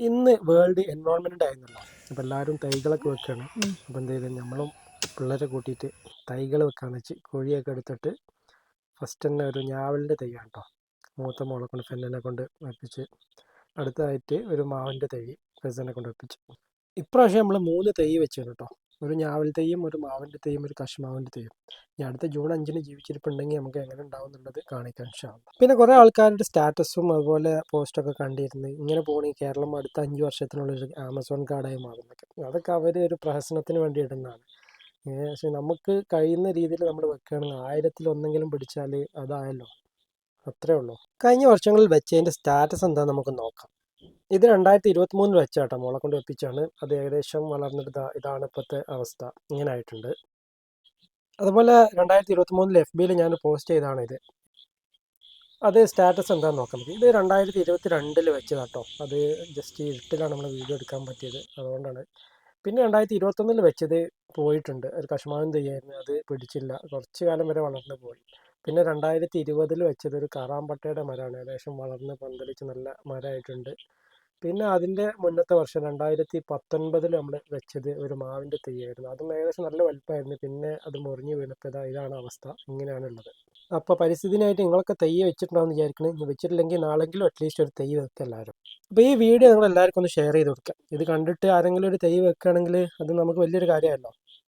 ഇന്ന് world environment day ആയിരുന്നല്ലോ. അപ്പോൾ എല്ലാവരും തൈകളൊക്കെ വെക്കുകയാണ് അപ്പോൾ എന്ത് ചെയ്തു നമ്മളും പിള്ളേരെ കൂട്ടിയിട്ട് തൈകൾ വെക്കാന്ന് വെച്ച് കോഴിയൊക്കെ എടുത്തിട്ട് ഫസ്റ്റ് തന്നെ ഒരു ഞാവലിന്റെ തൈയാണ് കേട്ടോ മൂത്ത മോളെ കൊണ്ട് ഫെന്നിനെ കൊണ്ട് വെപ്പിച്ച് അടുത്തതായിട്ട് ഒരു മാവിന്റെ തൈ ഫെസനെ കൊണ്ട് വെപ്പിച്ച്. ഇപ്രാവശ്യം നമ്മൾ മൂന്ന് തൈ വെച്ചു കേട്ടോ ഒരു ഞാവൽ തൈയും ഒരു മാവിന്റെ തൈയും ഒരു കശുമാവിന്റെ തൈയും ഇനി അടുത്ത ജൂൺ അഞ്ചിന് ജീവിച്ചിരിപ്പുണ്ടെങ്കിൽ നമുക്ക് എങ്ങനെ ഉണ്ടാവും എന്നുള്ളത് കാണിക്കാൻ ശ്രമം പിന്നെ കുറേ ആൾക്കാരുടെ സ്റ്റാറ്റസും അതുപോലെ പോസ്റ്റൊക്കെ കണ്ടിരുന്നു. ഇങ്ങനെ പോകണി കേരളം അടുത്ത അഞ്ച് വർഷത്തിനുള്ളിൽ ആമസോൺ കാർഡായി മാറുന്നൊക്കെ. അതൊക്കെ അവർ ഒരു പ്രഹസനത്തിന് വേണ്ടി ഇടുന്നതാണ്. പക്ഷേ നമുക്ക് കഴിയുന്ന രീതിയിൽ നമ്മൾ വെക്കുകയാണെങ്കിൽ ആയിരത്തിൽ ഒന്നെങ്കിലും പിടിച്ചാൽ അതായല്ലോ. അത്രേ ഉള്ളൂ. കഴിഞ്ഞ വർഷങ്ങളിൽ വെച്ചതിന്റെ സ്റ്റാറ്റസ് എന്താണെന്ന് നമുക്ക് നോക്കാം. ഇത് രണ്ടായിരത്തി ഇരുപത്തി മൂന്നിൽ വെച്ചാട്ടോ മോളെ കൊണ്ട് വെപ്പിച്ചാണ് അത് ഏകദേശം വളർന്നെടുത്ത ഇതാണ് ഇപ്പോഴത്തെ അവസ്ഥ. ഇങ്ങനെ ആയിട്ടുണ്ട്. അതുപോലെ രണ്ടായിരത്തി ഇരുപത്തി മൂന്നിൽ എഫ് ബിയിൽ ഞാൻ പോസ്റ്റ് ചെയ്താണ് ഇത്. അത് സ്റ്റാറ്റസ് എന്താണെന്ന് നോക്കാം ഇത് രണ്ടായിരത്തി ഇരുപത്തി രണ്ടിൽ വെച്ചതാട്ടോ. അത് ജസ്റ്റ് ഇരുട്ടിലാണ് നമ്മൾ വീഡിയോ എടുക്കാൻ പറ്റിയത്. അതുകൊണ്ടാണ്. പിന്നെ രണ്ടായിരത്തി ഇരുപത്തൊന്നിൽ വെച്ചത് പോയിട്ടുണ്ട്. ഒരു കശ്മാവൻ തെയ്യായിരുന്നു. അത് പിടിച്ചില്ല. കുറച്ച് കാലം വരെ വളർന്നു പോയി. പിന്നെ രണ്ടായിരത്തി ഇരുപതിൽ വെച്ചത് ഒരു കറാമ്പട്ടയുടെ മരമാണ്. ഏകദേശം വളർന്ന് പന്തലിച്ച് നല്ല മരമായിട്ടുണ്ട്. പിന്നെ അതിന്റെ മുന്നത്തെ വർഷം രണ്ടായിരത്തി പത്തൊൻപതിൽ നമ്മൾ വെച്ചത് ഒരു മാവിന്റെ തെയ്യായിരുന്നു. അതും ഏകദേശം നല്ല വലുപ്പമായിരുന്നു. പിന്നെ അത് മുറിഞ്ഞു വീണപ്പോൾ ഇതാ ഇതാണ് അവസ്ഥ. ഇങ്ങനെയാണുള്ളത്. അപ്പോൾ പരിസ്ഥിതിനായിട്ട് നിങ്ങളൊക്കെ തെയ്യ വെച്ചിട്ടുണ്ടാവും വിചാരിക്കണേ. ഇനി വെച്ചിട്ടില്ലെങ്കിൽ നാളെങ്കിലും അറ്റ്ലീസ്റ്റ് ഒരു തെയ്യ് വെക്കുക എല്ലാവരും. അപ്പോൾ ഈ വീഡിയോ നിങ്ങൾ എല്ലാവർക്കും ഒന്ന് ഷെയർ ചെയ്ത് കൊടുക്കുക ഇത് കണ്ടിട്ട് ആരെങ്കിലും ഒരു തെയ്യ് വെക്കുകയാണെങ്കിൽ അത് നമുക്ക് വലിയൊരു കാര്യമല്ലോ.